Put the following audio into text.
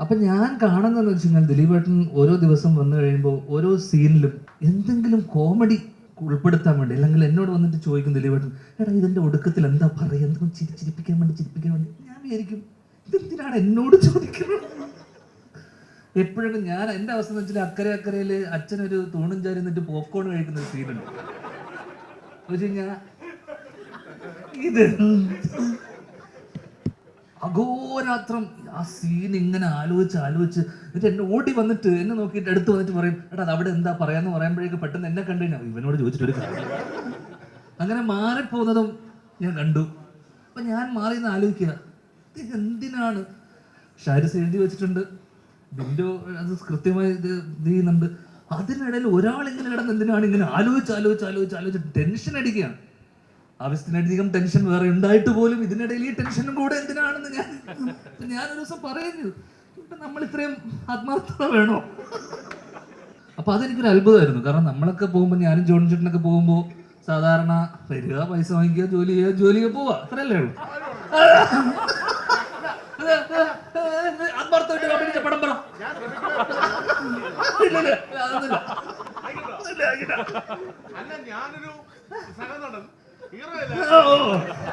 അപ്പൊ ഞാൻ കാണുന്നതെന്ന് വെച്ച് കഴിഞ്ഞാൽ ദിലീപേട്ടൻ ഓരോ ദിവസം വന്നു കഴിയുമ്പോൾ ഓരോ സീനിലും എന്തെങ്കിലും കോമഡി ഉൾപ്പെടുത്താൻ വേണ്ടി അല്ലെങ്കിൽ എന്നോട് വന്നിട്ട് ചോദിക്കും ദിലീപേട്ടൻ എടാ ഇതിന്റെ ഒടുക്കത്തിൽ എന്താ പറയുക? എന്തെങ്കിലും ചിരി ചിരിപ്പിക്കാൻ വേണ്ടി ചിരിപ്പിക്കാൻ വേണ്ടി? ഞാൻ വിചാരിക്കും ഇതെന്തിനാണ് എന്നോട് ചോദിക്കുന്നത്? എപ്പോഴും ഞാൻ എന്റെ അവസ്ഥ എന്ന് വെച്ചാൽ അക്കരെ അക്കരയിൽ അച്ഛനൊരു തൂണും ചാരി നിന്നിട്ട് പോപ്കോൺ കഴിക്കുന്ന സീനുണ്ട് ഇത് അഘോരാത്രം. ആ സീൻ ഇങ്ങനെ ആലോചിച്ച് ആലോചിച്ച് എന്നിട്ട് എന്നെ ഓടി വന്നിട്ട് എന്നെ നോക്കിയിട്ട് അടുത്ത് വന്നിട്ട് പറയും എടാ അത് അവിടെ എന്താ പറയാന്ന് പറയുമ്പോഴേക്ക് പെട്ടെന്ന് എന്നെ കണ്ടു കഴിഞ്ഞാൽ ഇവനോട് ചോദിച്ചിട്ട് ഒരു കാര്യം അങ്ങനെ മാറിപ്പോകുന്നതും ഞാൻ കണ്ടു. അപ്പൊ ഞാൻ മാറി നിന്ന് ആലോചിക്കുക എന്തിനാണ്? ഷാരിസ് എഴുതി വെച്ചിട്ടുണ്ട്. ബിന്ദു അത് കൃത്യമായി ഇത് ചെയ്യുന്നുണ്ട്. അതിനിടയിൽ ഒരാൾ ഇങ്ങനെ കിടന്ന് എന്തിനാണ് ഇങ്ങനെ ആലോചിച്ച് ആലോചിച്ച് ആലോചിച്ച് ആലോചിച്ച് ടെൻഷൻ അടിക്കുകയാണ്. ആവശ്യത്തിനധികം ടെൻഷൻ വേറെ ഉണ്ടായിട്ട് പോലും ഇതിനിടയിൽ ഈ ടെൻഷനും കൂടെ എന്തിനാണെന്ന് ഞാൻ ഒരു ദിവസം പറയുന്നു. നമ്മൾ ഇത്രയും ആത്മാർത്ഥത വേണോ? അപ്പൊ അതെനിക്കൊരു അത്ഭുതമായിരുന്നു. കാരണം നമ്മളൊക്കെ പോകുമ്പോൾ ഞാനും ജോൺ ചേട്ടനൊക്കെ പോകുമ്പോൾ സാധാരണ വരിക പൈസ വാങ്ങിക്കുക ജോലി ചെയ്യുക ജോലി ചെയ്യുക പോവാ അത്രയല്ലേ ഉള്ളൂ. ആത്മാർത്ഥമായിട്ട് അഭിനയിച്ച പടം പറ. ഞാനൊരു സഹനടൻ 어. 어.